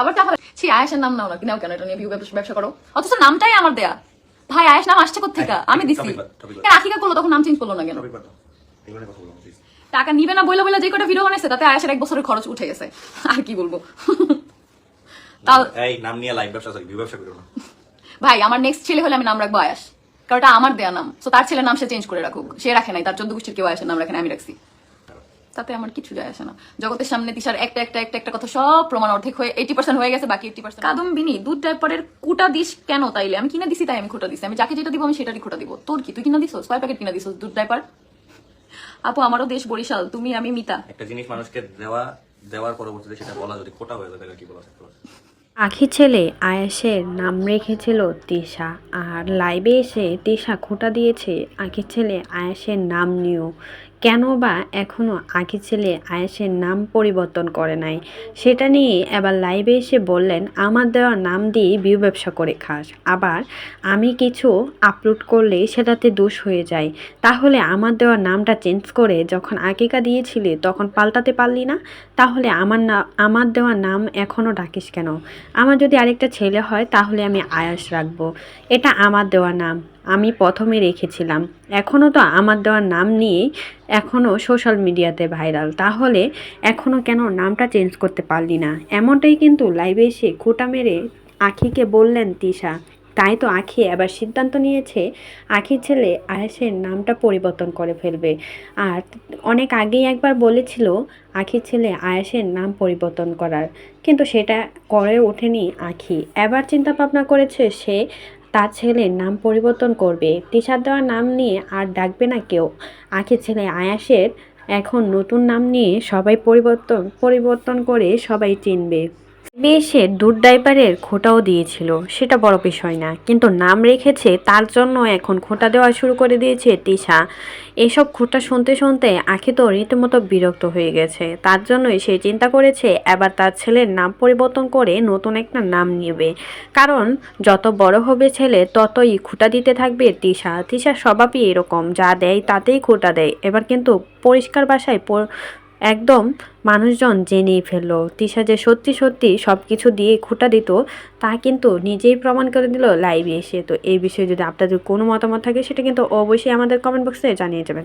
আবার টাকা ছি আয়েশের নাম নাও না নাও কেন এটা নিয়ে ভিউ ব্যবসা করো? অথচ নামটাই আমার দেয়া। ভাই নাম আসছে কোথেকে আমি দিছি। আখিকা করল তখন চেঞ্জ করল না কেন। টাকা নিবে না বইলে বইলে যে কটা ভিডিও বানাইছে তাতে আয়েশের এক বছরের খরচ উঠে গেছে। আর কি বলব? তাও এই নাম নিয়ে লাইভ ব্যবসা ভিউ ব্যবসা করো না। ভাই আমার নেক্সট ছেলে হলে আমি নাম রাখব আয়াস। কারণ এটা আমার দেয়া নাম। তো তার ছেলের নাম সে চেঞ্জ করে রাখুক। সে রাখে নাই তার চোদ্দ গোষ্ঠীর কেউ আয়াসের নাম রাখে না আমি রাখছি। তাতে আমার কিছু যায় আসে না। জগতের সামনে তিসার একটা একটা একটা একটা কথা সব প্রমাণ অর্ধেক হয়ে এইটি পার্সেন্ট হয়ে গেছে বাকি এইটি পার্সেন্ট কাদম্বিনী দুধ ডাইপারের কুটা দিস কেন তাইলে? আমি কিনে দিছি তাই আমি খুঁটা দিছি। আমি যাকে যেটা দিব আমি সেটারই খুঁটা দিব। তোর কি? তুই কিনা দিস ছয় প্যাকেট কিনা দিস দুধ ডাইপার? আপু আমারও দেশ বরিশাল তুমি আমি মিতা। একটা জিনিস মানুষকে দেওয়া দেওয়ার পরবর্তীতে সেটা বলা যদি খোটা হয়ে যায় তাহলে কি বলা থাকতে পারে আখি ছেলে আয়েশের নাম রেখেছিল তিশা আর লাইভে এসে তিশা খোঁটা দিয়েছে আখি ছেলে আয়েশের নাম নিয়েও। কেন বা এখনও আখি ছেলে আয়েশের নাম পরিবর্তন করে নাই? সেটা নিয়ে এবার লাইভে এসে বললেন, আমার দেওয়া নাম দিয়ে বিউ ব্যবসা করে খাস। আবার আমি কিছু আপলোড করলে সেটাতে দোষ হয়ে যায়। তাহলে আমার দেওয়া নামটা চেঞ্জ করে যখন আকিকা দিয়েছিলে, তখন পাল্টাতে পারলি না? তাহলে আমার না, আমার দেওয়া নাম এখনও ডাকিস কেন? আমার যদি আরেকটা ছেলে হয়, তাহলে আমি আয়াস রাখব। এটা আমার দেওয়া নাম। আমি প্রথমে রেখেছিলাম। এখনও তো আমার দেওয়ার নাম নিয়ে এখনও সোশ্যাল মিডিয়াতে ভাইরাল তাহলে এখনও কেন নামটা চেঞ্জ করতে পারলি না? এমনটাই কিন্তু লাইভে এসে খোটা মেরে আখিকে বললেন তিশা। তাই তো আখি এবার সিদ্ধান্ত নিয়েছে, আখির ছেলে আয়েসের নামটা পরিবর্তন করে ফেলবে। আর অনেক আগেই একবার বলেছিল আখির ছেলে আয়েসের নাম পরিবর্তন করার। কিন্তু সেটা করে ওঠেনি আখি। এবার চিন্তা ভাবনা করেছে সে তার ছেলের নাম পরিবর্তন করবে। তিশার দেওয়ার নাম নিয়ে আর ডাকবে না কেউ। আখের ছেলে আয়াসের এখন নতুন নাম নিয়ে সবাই পরিবর্তন পরিবর্তন করে সবাই চিনবে। বেশে দুধ ডাইপারের খোটাও দিয়েছিল, সেটা বড় বিষয় না। কিন্তু নাম রেখেছে, তার জন্য এখন খোটা দেওয়া শুরু করে দিয়েছে তিশা এসব খোটা শুনতে শুনতে আখি তো রীতিমতো বিরক্ত হয়ে গেছে। তার জন্যই সে চিন্তা করেছে, এবার তার ছেলের নাম পরিবর্তন করে নতুন একটা নাম নেবে। কারণ, যত বড় হবে ছেলে, ততই খুঁটা দিতে থাকবে তিশা তিশার স্বভাবই এরকম, যা দেয় তাতেই খুঁটা দেয়। এবার কিন্তু পরিষ্কার বাসায় একদম মানুষজন জেনেই ফেলল। তিশা যে সত্যি সত্যি সব কিছু দিয়ে খুঁটা দিত, তা কিন্তু নিজেই প্রমাণ করে দিল লাইভে এসে। তো এই বিষয়ে যদি আপনাদের কোনো মতামত থাকে, সেটা কিন্তু অবশ্যই আমাদের কমেন্ট বক্সে জানিয়ে যাবেন।